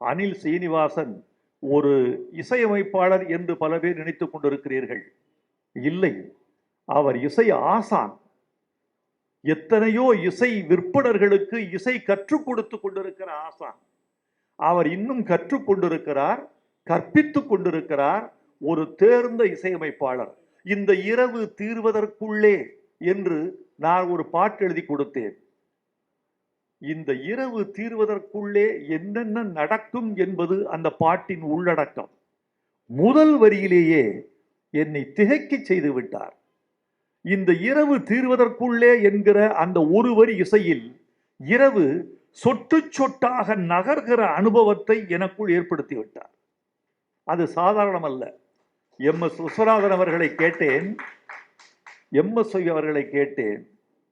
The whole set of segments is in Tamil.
அனில் சீனிவாசன் ஒரு இசையமைப்பாளர் என்று பல பேர் நினைத்து கொண்டிருக்கிறீர்கள். இல்லை அவர் இசை ஆசான். எத்தனையோ இசை விற்பனர்களுக்கு இசை கற்றுக் கொடுத்து கொண்டிருக்கிற ஆசான். அவர் இன்னும் கற்றுக்கொண்டிருக்கிறார் கற்பித்துக் கொண்டிருக்கிறார் ஒரு தேர்ந்த இசையமைப்பாளர். இந்த இரவு தீர்வதற்குள்ளே என்று நான் ஒரு பாட்டு எழுதி கொடுத்தேன். இந்த இரவு தீர்வதற்குள்ளே என்னென்ன நடக்கும் என்பது அந்த பாட்டின் உள்ளடக்கம். முதல் வரியிலேயே என்னை திகைக்க செய்து விட்டார். இந்த இரவு தீர்வதற்குள்ளே என்கிற அந்த ஒரு வரி இசையில் இரவு சொட்டு சொட்டாக நகர்கிற அனுபவத்தை எனக்குள் ஏற்படுத்தி விட்டார். அது சாதாரணம் அல்ல எம் எஸ் விஸ்வநாதன் அவர்களை கேட்டேன். எம் எஸ் அவர்களை கேட்டேன்.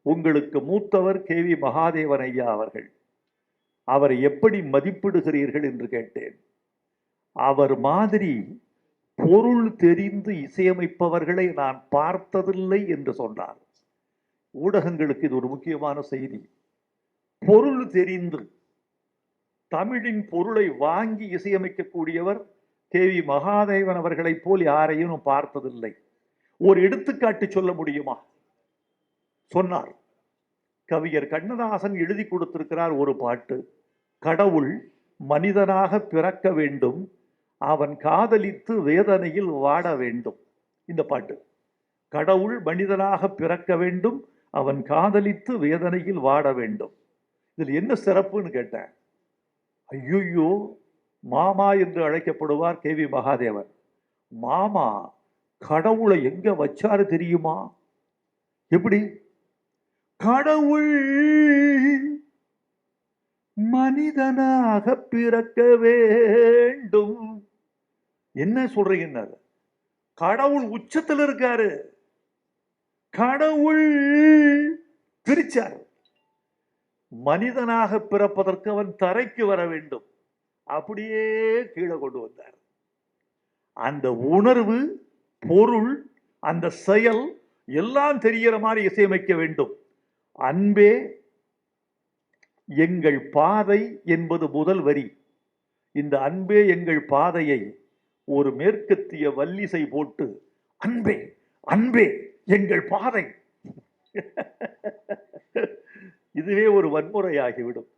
உங்களுக்கு மூத்தவர் கே வி மகாதேவன் ஐயா அவர்கள். அவரை எப்படி மதிப்பிடுகிறீர்கள் என்று கேட்டேன். அவர் மாதிரி பொருள் தெரிந்து இசையமைப்பவர்களை நான் பார்த்ததில்லை என்று சொன்னார். ஊடகங்களுக்கு இது ஒரு முக்கியமான செய்தி. பொருள் தெரிந்து தமிழின் பொருளை வாங்கி இசையமைக்கக்கூடியவர் கே வி மகாதேவன் அவர்களைப் போல் யாரையும் பார்த்ததில்லை. ஒரு எடுத்துக்காட்டு சொல்ல முடியுமா? சொன்னார். கவிஞர் கண்ணதாசன் எழுதி கொடுத்திருக்கிறார் ஒரு பாட்டு கடவுள் மனிதனாக பிறக்க வேண்டும் அவன் காதலித்து வேதனையில் வாட வேண்டும். இந்த பாட்டு கடவுள் மனிதனாக பிறக்க வேண்டும் அவன் காதலித்து வேதனையில் வாட வேண்டும். இதில் என்ன சிறப்புன்னு கேட்டேன். ஐயோ மாமா என்று அழைக்கப்படுவார் கே. வி. மகாதேவன். மாமா கடவுளை எங்கே வச்சாரு தெரியுமா? எப்படி? கடவுள் மனிதனாக பிறக்க வேண்டும். என்ன சொல்றீங்க கடவுள் உச்சத்தில் இருக்காரு. கடவுள் பிரிச்சார். மனிதனாக பிறப்பதற்கு அவன் தரைக்கு வர வேண்டும். அப்படியே கீழே கொண்டு வந்தார். அந்த உணர்வு பொருள் அந்த செயல் எல்லாம் தெரிகிற மாதிரி இசையமைக்க வேண்டும். அன்பே எங்கள் பாதை என்பது முதல் வரி. இந்த அன்பே எங்கள் பாதையை ஒரு மேற்கத்திய வல்லிசை போட்டு அன்பே அன்பே எங்கள் பாதை. இதுவே ஒரு வன்முறையாகிவிடும்.